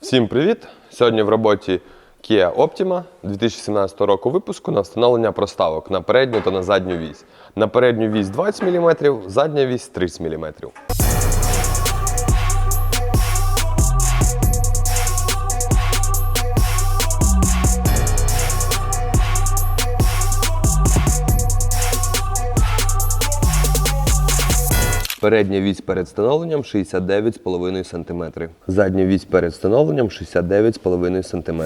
Всім привіт! Сьогодні в роботі Kia Optima 2017 року випуску на встановлення проставок на передню та на задню вісь. На передню вісь 20 мм, задня вісь 30 мм. Передня вісь перед встановленням 69,5 см. Задня вісь перед встановленням 69,5 см.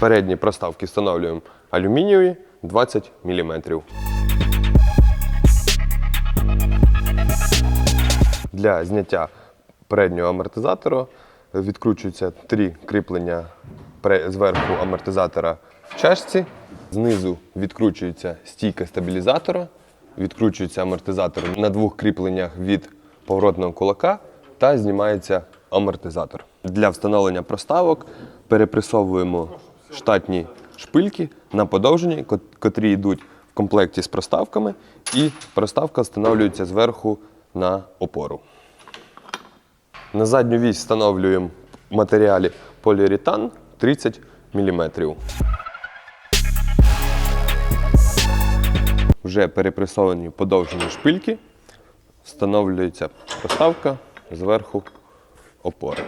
Передні проставки встановлюємо алюмінієві 20 мм. Для зняття переднього амортизатора відкручуються три кріплення зверху амортизатора в чашці. Знизу відкручується стійка стабілізатора, відкручується амортизатор на двох кріпленнях від поворотного кулака та знімається амортизатор. Для встановлення проставок перепресовуємо штатні шпильки на подовжені, котрі йдуть в комплекті з проставками, і проставка встановлюється зверху на опору. На задню вісь встановлюємо в матеріалі поліуретан 30 мм. Вже перепресовані подовжені шпильки, встановлюється проставка зверху опори.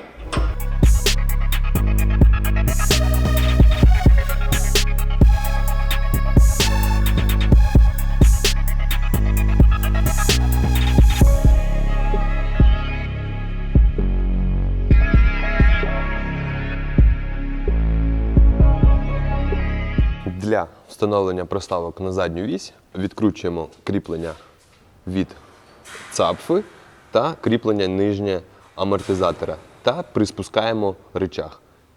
Для встановлення проставок на задню вісь відкручуємо кріплення від цапфи та кріплення нижнє амортизатора та приспускаємо рычаг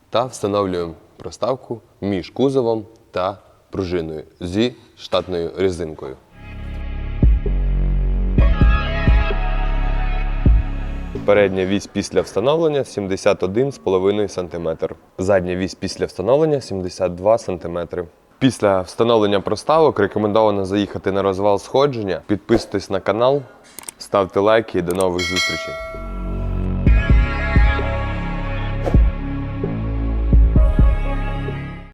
та встановлюємо проставку між кузовом та пружиною зі штатною резинкою. Передня вісь після встановлення 71,5 см. Задня вісь після встановлення 72 см. Після встановлення проставок рекомендовано заїхати на розвал сходження. Підписуйтесь на канал, ставте лайки і до нових зустрічей.